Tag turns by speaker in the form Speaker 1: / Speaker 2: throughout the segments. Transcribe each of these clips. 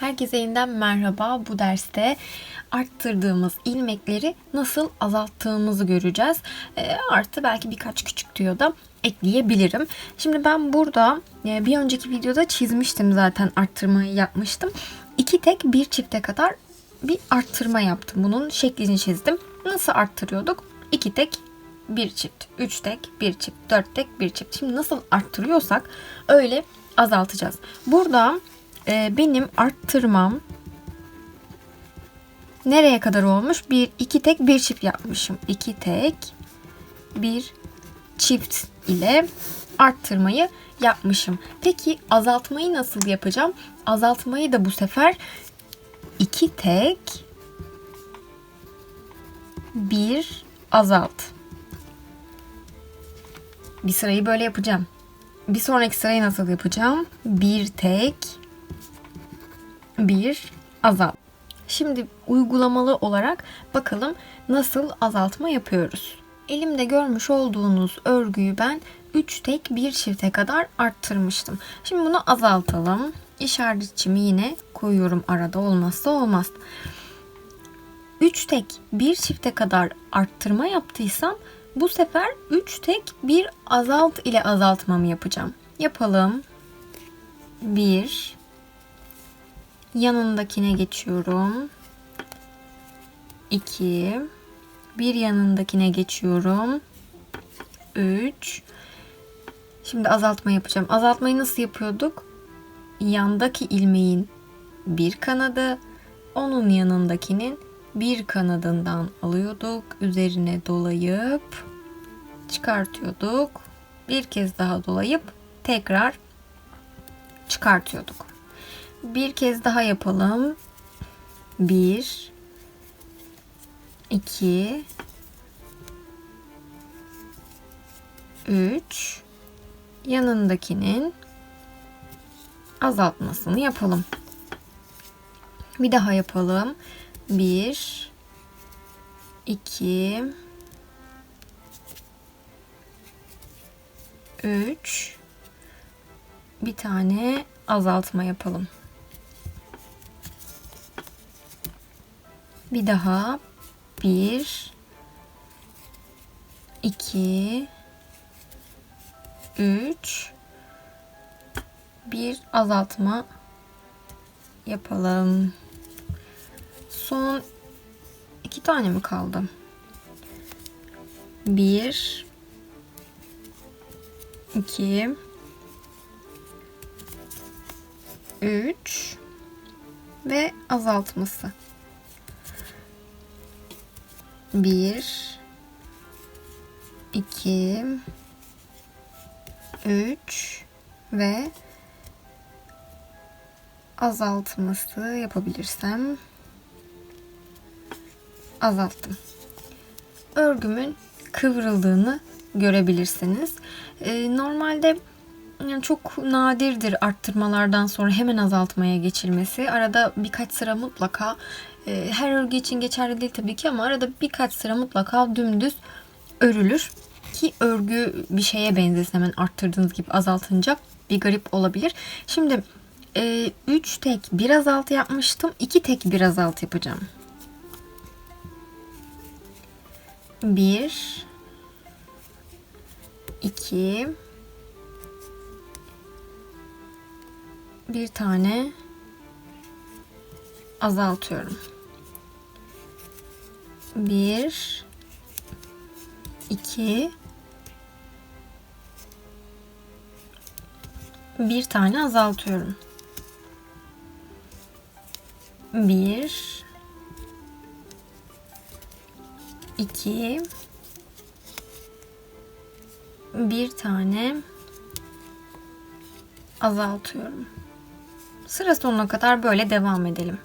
Speaker 1: Herkese yeniden merhaba. Bu derste arttırdığımız ilmekleri nasıl azalttığımızı göreceğiz. E, artı belki birkaç küçük tüyo da ekleyebilirim. Şimdi ben burada e, bir önceki videoda çizmiştim zaten arttırmayı yapmıştım. İki tek bir çifte kadar bir arttırma yaptım. Bunun şeklini çizdim. Nasıl arttırıyorduk? İki tek bir çift, üç tek, bir çift, dört tek, bir çift. Şimdi nasıl arttırıyorsak öyle azaltacağız. Burada e, benim arttırmam nereye kadar olmuş? Bir, iki tek, bir çift yapmışım. İki tek, bir çift ile arttırmayı yapmışım. Peki azaltmayı nasıl yapacağım? Azaltmayı da bu sefer iki tek, bir azalt. Bir sırayı böyle yapacağım. Bir sonraki sırayı nasıl yapacağım? Bir tek, bir azalt. Şimdi uygulamalı olarak bakalım nasıl azaltma yapıyoruz. Elimde görmüş olduğunuz örgüyü ben 3 tek bir çifte kadar arttırmıştım. Şimdi bunu azaltalım. İşaretçimi yine koyuyorum arada olmazsa olmaz. 3 tek bir çifte kadar arttırma yaptıysam bu sefer 3 tek bir azalt ile azaltmamı yapacağım. Yapalım. 1 yanındakine geçiyorum. 2 bir yanındakine geçiyorum. 3 Şimdi azaltma yapacağım. Azaltmayı nasıl yapıyorduk? Yandaki ilmeğin bir kanadı, onun yanındakinin bir kanadından alıyorduk. Üzerine dolayıp çıkartıyorduk. Bir kez daha dolayıp tekrar çıkartıyorduk. Bir kez daha yapalım. 1 2 3 yanındakinin azaltmasını yapalım. Bir daha yapalım. 1 2 3 bir tane azaltma yapalım. Bir daha. 1 2 3 bir. Azaltma yapalım. Son iki tane mi kaldı? Bir, iki, üç. Ve azaltması. Bir, iki, üç ve azaltması yapabilirsem azalttım. Örgümün kıvrıldığını görebilirsiniz. Ee, normalde yani çok nadirdir arttırmalardan sonra hemen azaltmaya geçilmesi. Arada birkaç sıra mutlaka her örgü için geçerli değil tabii ki ama arada birkaç sıra mutlaka dümdüz örülür. Ki örgü bir şeye benzesin hemen arttırdığınız gibi azaltınca bir garip olabilir. Şimdi 3 tek bir azaltı yapmıştım. 2 tek bir azaltı yapacağım. 1 2 bir tane azaltıyorum. 1 2 bir tane azaltıyorum. 1 2 bir tane azaltıyorum. Sıra sonuna kadar böyle devam edelim.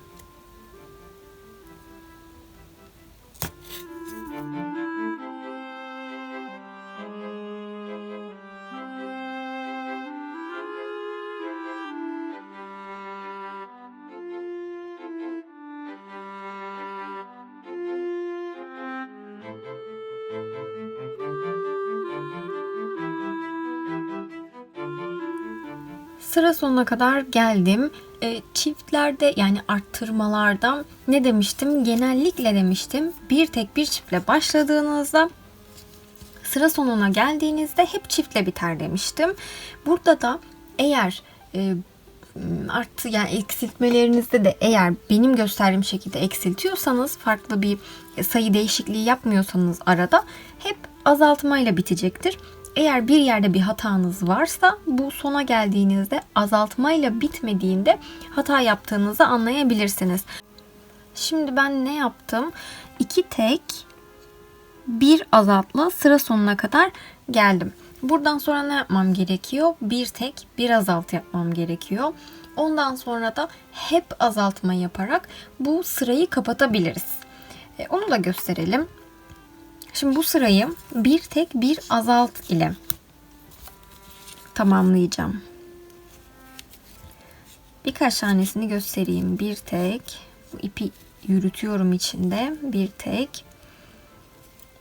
Speaker 1: Sıra sonuna kadar geldim. e, çiftlerde yani arttırmalarda ne demiştim? Genellikle demiştim bir tek bir çiftle başladığınızda sıra sonuna geldiğinizde hep çiftle biter demiştim. Burada da eğer e, arttı yani eksiltmelerinizde de eğer benim gösterdiğim şekilde eksiltiyorsanız farklı bir sayı değişikliği yapmıyorsanız arada hep azaltmayla bitecektir. Eğer bir yerde bir hatanız varsa bu sona geldiğinizde azaltmayla bitmediğinde hata yaptığınızı anlayabilirsiniz. Şimdi ben ne yaptım? İki tek bir azaltla sıra sonuna kadar geldim. Buradan sonra ne yapmam gerekiyor? Bir tek bir azalt yapmam gerekiyor. Ondan sonra da hep azaltma yaparak bu sırayı kapatabiliriz. E, onu da gösterelim. Şimdi bu sırayı bir tek bir azalt ile tamamlayacağım. Birkaç tanesini göstereyim. Bir tek bu ipi yürütüyorum içinde. Bir tek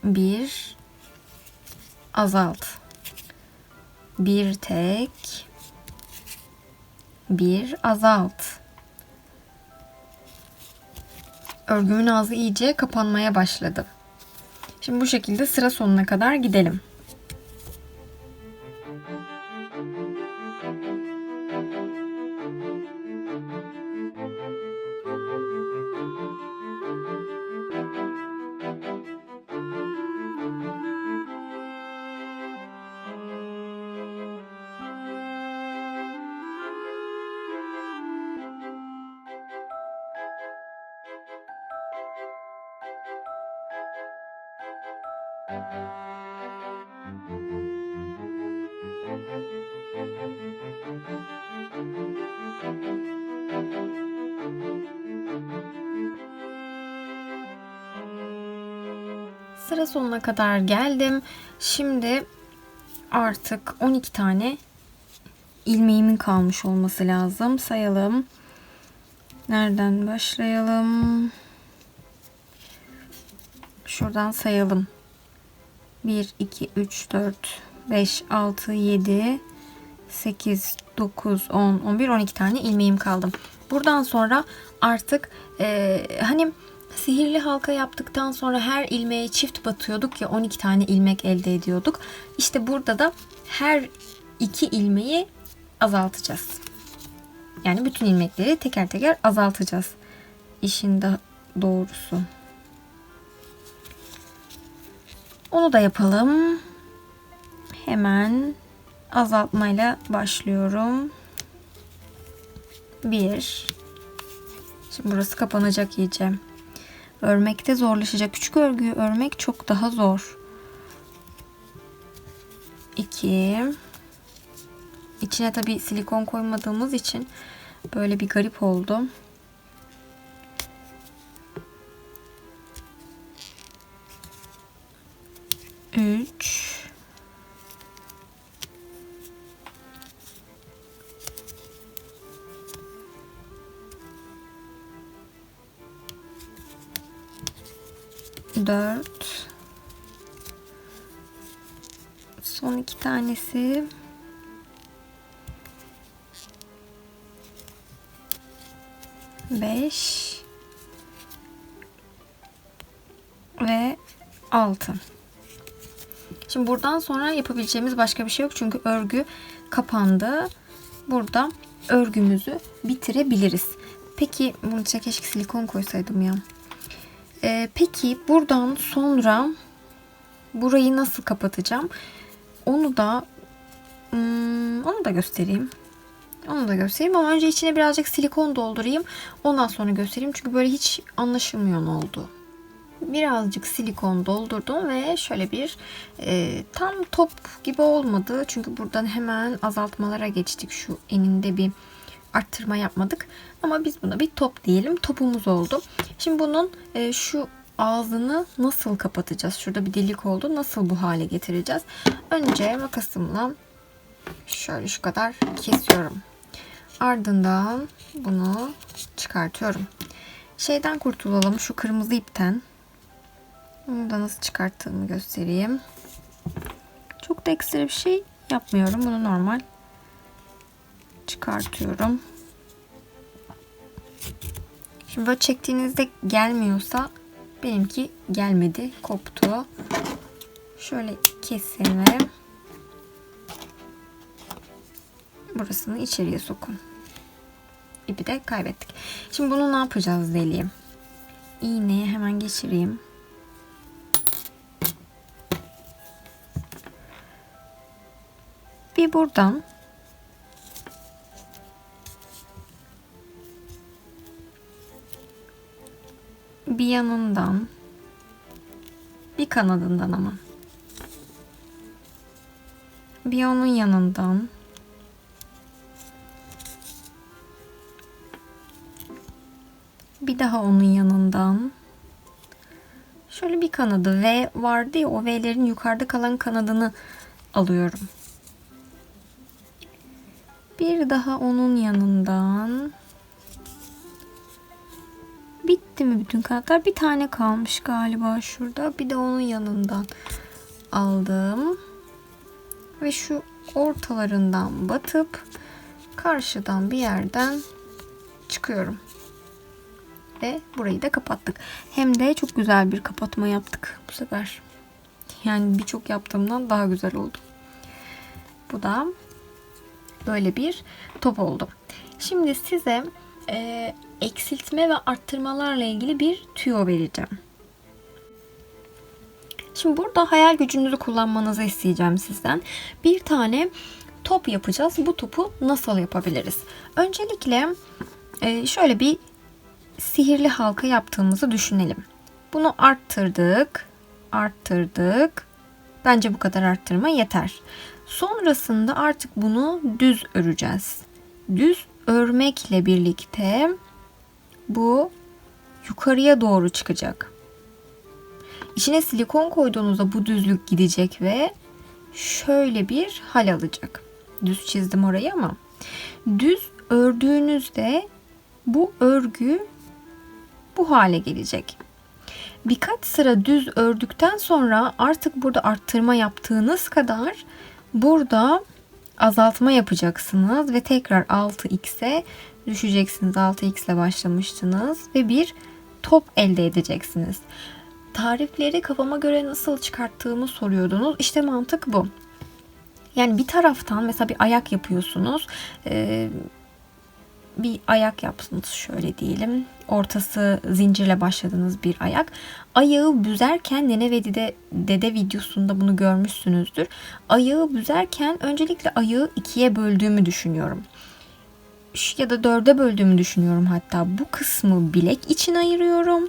Speaker 1: bir azalt. Bir tek bir azalt. Örgümün ağzı iyice kapanmaya başladı. Şimdi bu şekilde sıra sonuna kadar gidelim. Sıra sonuna kadar geldim. Şimdi artık 12 tane ilmeğimin kalmış olması lazım. Sayalım. Nereden başlayalım? Şuradan sayalım. 1, 2, 3, 4, 5, 6, 7, 8, 9, 10, 11, 12 tane ilmeğim kaldı. Buradan sonra artık e, hani sihirli halka yaptıktan sonra her ilmeğe çift batıyorduk ya 12 tane ilmek elde ediyorduk. İşte burada da her iki ilmeği azaltacağız. Yani bütün ilmekleri teker teker azaltacağız. İşin de doğrusu. Onu da yapalım. Hemen azaltmayla başlıyorum. Bir. Şimdi burası kapanacak iyice. Örmekte zorlaşacak. Küçük örgüyü örmek çok daha zor. 2 İçine tabi silikon koymadığımız için böyle bir garip oldu. Son iki tanesi. Beş. Ve altı. Şimdi buradan sonra yapabileceğimiz başka bir şey yok. Çünkü örgü kapandı. Burada örgümüzü bitirebiliriz. Peki bunu içine keşke silikon koysaydım ya. Ee, peki buradan sonra burayı nasıl kapatacağım? Onu da hmm, onu da göstereyim. Onu da göstereyim ama önce içine birazcık silikon doldurayım. Ondan sonra göstereyim. Çünkü böyle hiç anlaşılmıyor ne oldu. Birazcık silikon doldurdum ve şöyle bir e, tam top gibi olmadı. Çünkü buradan hemen azaltmalara geçtik. Şu eninde bir arttırma yapmadık. Ama biz buna bir top diyelim. Topumuz oldu. Şimdi bunun e, şu ağzını nasıl kapatacağız? Şurada bir delik oldu. Nasıl bu hale getireceğiz? Önce makasımla şöyle şu kadar kesiyorum. Ardından bunu çıkartıyorum. Şeyden kurtulalım. Şu kırmızı ipten. Bunu da nasıl çıkarttığımı göstereyim. Çok da ekstra bir şey yapmıyorum. Bunu normal çıkartıyorum. Şimdi böyle çektiğinizde gelmiyorsa benimki gelmedi. Koptu. Şöyle ve burasını içeriye sokun. İpi de kaybettik. Şimdi bunu ne yapacağız deliği? İğneye hemen geçireyim. Bir buradan bir yanından bir kanadından ama. Bir onun yanından. Bir daha onun yanından. Şöyle bir kanadı V vardı ya o V'lerin yukarıda kalan kanadını alıyorum. Bir daha onun yanından Bitti mi bütün kanatlar? Bir tane kalmış galiba şurada. Bir de onun yanından aldım. Ve şu ortalarından batıp karşıdan bir yerden çıkıyorum. Ve burayı da kapattık. Hem de çok güzel bir kapatma yaptık bu sefer. Yani birçok yaptığımdan daha güzel oldu. Bu da böyle bir top oldu. Şimdi size eksiltme ve arttırmalarla ilgili bir tüyo vereceğim. Şimdi burada hayal gücünüzü kullanmanızı isteyeceğim sizden. Bir tane top yapacağız. Bu topu nasıl yapabiliriz? Öncelikle e, şöyle bir sihirli halka yaptığımızı düşünelim. Bunu arttırdık, arttırdık. Bence bu kadar arttırma yeter. Sonrasında artık bunu düz öreceğiz. Düz örmekle birlikte bu yukarıya doğru çıkacak. İçine silikon koyduğunuzda bu düzlük gidecek ve şöyle bir hal alacak. Düz çizdim orayı ama düz ördüğünüzde bu örgü bu hale gelecek. Birkaç sıra düz ördükten sonra artık burada arttırma yaptığınız kadar burada azaltma yapacaksınız ve tekrar 6x'e düşeceksiniz. 6x ile başlamıştınız ve bir top elde edeceksiniz. Tarifleri kafama göre nasıl çıkarttığımı soruyordunuz. İşte mantık bu. Yani bir taraftan mesela bir ayak yapıyorsunuz. Ee, bir ayak yapsınız şöyle diyelim. Ortası zincirle başladığınız bir ayak. Ayağı büzerken Nene ve Dede, Dede videosunda bunu görmüşsünüzdür. Ayağı büzerken öncelikle ayağı ikiye böldüğümü düşünüyorum. Ya da dörde böldüğümü düşünüyorum hatta. Bu kısmı bilek için ayırıyorum.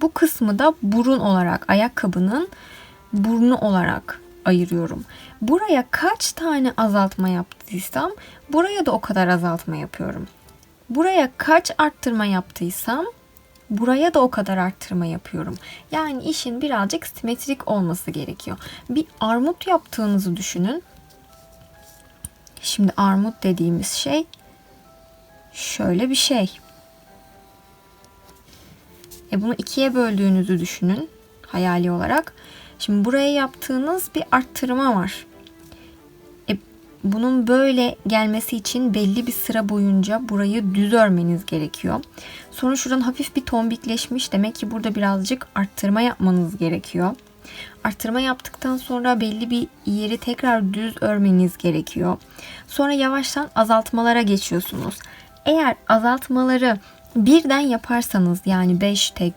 Speaker 1: Bu kısmı da burun olarak ayakkabının burnu olarak ayırıyorum. Buraya kaç tane azaltma yaptıysam buraya da o kadar azaltma yapıyorum. Buraya kaç arttırma yaptıysam buraya da o kadar arttırma yapıyorum. Yani işin birazcık simetrik olması gerekiyor. Bir armut yaptığınızı düşünün. Şimdi armut dediğimiz şey şöyle bir şey. E bunu ikiye böldüğünüzü düşünün hayali olarak. Şimdi buraya yaptığınız bir arttırma var. E, bunun böyle gelmesi için belli bir sıra boyunca burayı düz örmeniz gerekiyor. Sonra şuradan hafif bir tombikleşmiş. Demek ki burada birazcık arttırma yapmanız gerekiyor. Arttırma yaptıktan sonra belli bir yeri tekrar düz örmeniz gerekiyor. Sonra yavaştan azaltmalara geçiyorsunuz. Eğer azaltmaları birden yaparsanız yani 5 tek,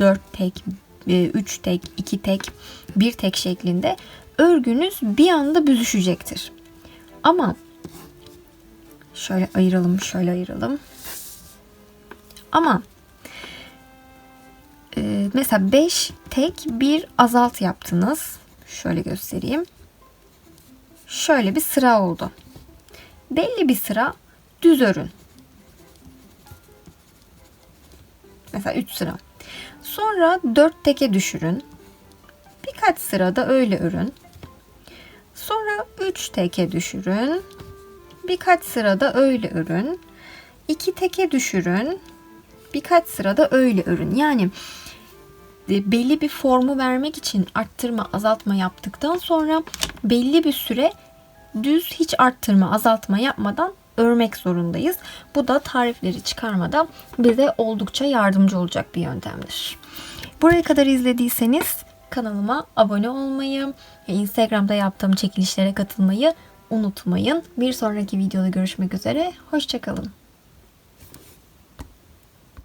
Speaker 1: 4 tek, 3 tek, 2 tek, 1 tek şeklinde örgünüz bir anda büzüşecektir. Ama şöyle ayıralım, şöyle ayıralım. Ama e, mesela 5 tek bir azalt yaptınız. Şöyle göstereyim. Şöyle bir sıra oldu. Belli bir sıra düz örün. Mesela 3 sıra. Sonra 4 teke düşürün. Birkaç sırada öyle örün. Sonra 3 teke düşürün. Birkaç sırada öyle örün. 2 teke düşürün. Birkaç sırada öyle örün. Yani e, belli bir formu vermek için arttırma, azaltma yaptıktan sonra belli bir süre düz hiç arttırma, azaltma yapmadan örmek zorundayız. Bu da tarifleri çıkarmada bize oldukça yardımcı olacak bir yöntemdir. Buraya kadar izlediyseniz kanalıma abone olmayı, Instagram'da yaptığım çekilişlere katılmayı unutmayın. Bir sonraki videoda görüşmek üzere. Hoşçakalın.